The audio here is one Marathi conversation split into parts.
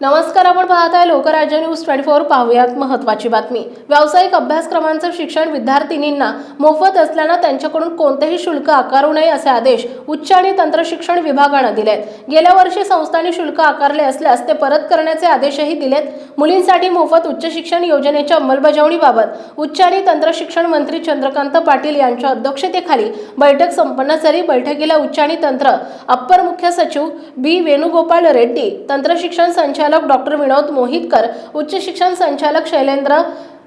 नमस्कार आपण पाहत आहे लोकराज्य न्यूज ट्वेंटी फोर. पाहूयात महत्वाची बातमी. व्यावसायिक अभ्यासक्रमांचं शिक्षण विद्यार्थिनींना मोफत असल्यानं त्यांच्याकडून कोणतेही शुल्क आकारू नये असे आदेश उच्च आणि तंत्रशिक्षण विभागानं दिलेत. गेल्या वर्षी संस्थांनी शुल्क आकारले असल्यास ते परत करण्याचे आदेशही दिलेत. मुलींसाठी मोफत उच्च शिक्षण योजनेच्या अंमलबजावणीबाबत उच्च आणि तंत्रशिक्षण मंत्री चंद्रकांत पाटील यांच्या अध्यक्षतेखाली बैठक संपन्न झाली. बैठकीला उच्च आणि तंत्र अप्पर मुख्य सचिव बी वेणुगोपाल रेड्डी तंत्रशिक्षण संचालक संचालक डॉक्टर विनोद मोहितकर उच्च शिक्षण संचालक शैलेंद्र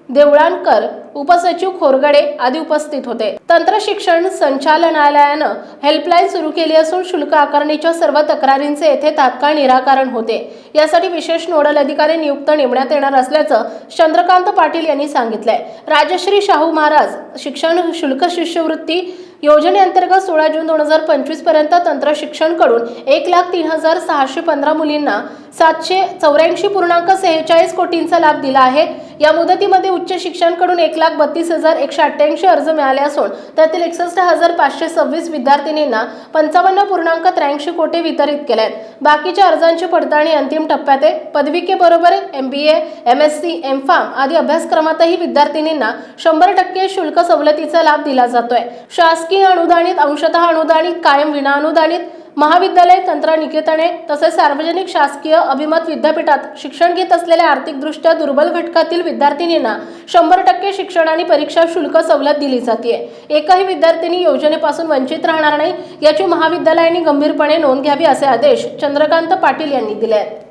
देवळाणकर उपसचिव खोरगडे आदी उपस्थित होते. तंत्र शिक्षण संचालनालयानं हेल्पलाईन सुरू केली असून शुल्क आकारणीच्या सर्व तक्रारींचे येथे तात्काळ निराकरण होते. यासाठी विशेष नोडल अधिकारी नियुक्त नेमण्यात येणार असल्याचं चंद्रकांत पाटील यांनी सांगितलंय. राजश्री शाहू महाराज शिक्षण शुल्क शिष्यवृत्ती योजनेअंतर्गत सोळा जून दोन हजार पंचवीसपर्यंत तंत्र शिक्षणकडून एक लाख तीन हजार सहाशे पंधरा मुलींना सातशे चौऱ्याऐंशी पूर्णांक सेहेचाळीस कोटींचा लाभ दिला आहे. या मुदतीमध्ये उच्च शिक्षणकडून एक लाख बत्तीस हजार एकशे अठ्ठ्याऐंशी अर्ज मिळाले असून त्यातील एकसष्ट हजार पाचशे सव्वीस विद्यार्थिनींना पंचावन्न पूर्णांक त्र्याऐंशी कोटी वितरित केले आहेत. बाकीच्या अर्जांची पडताळणी अंतिम टप्प्यात आहे. पदविकेबरोबर M B A M S C M pharm आदी अभ्यासक्रमातही विद्यार्थिनींना शंभर टक्के शुल्क सवलतीचा लाभ दिला जातोय. शासकीय अनुदानित अंशतः अनुदानित कायम विनाअनुदानित महाविद्यालय तंत्र निकेतने तसेच सार्वजनिक शासकीय अभिमत विद्यापीठात शिक्षण घेत असलेल्या आर्थिकदृष्ट्या दुर्बल घटकातील विद्यार्थिनींना शंभर टक्के शिक्षण आणि परीक्षा शुल्क सवलत दिली जाते एकही विद्यार्थिनी योजनेपासून वंचित राहणार नाही याची महाविद्यालयाने गंभीरपणे नोंद घ्यावी असे आदेश चंद्रकांत पाटील यांनी दिले आहेत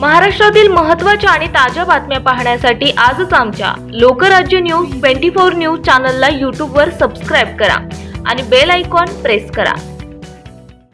महाराष्ट्रातील महत्त्वाच्या आणि ताज्या बातम्या पाहण्यासाठी आजच आमच्या Lokrajya news twenty four news चॅनलला यूट्यूबवर सबस्क्राईब करा आणि बेल आयकॉन प्रेस करा.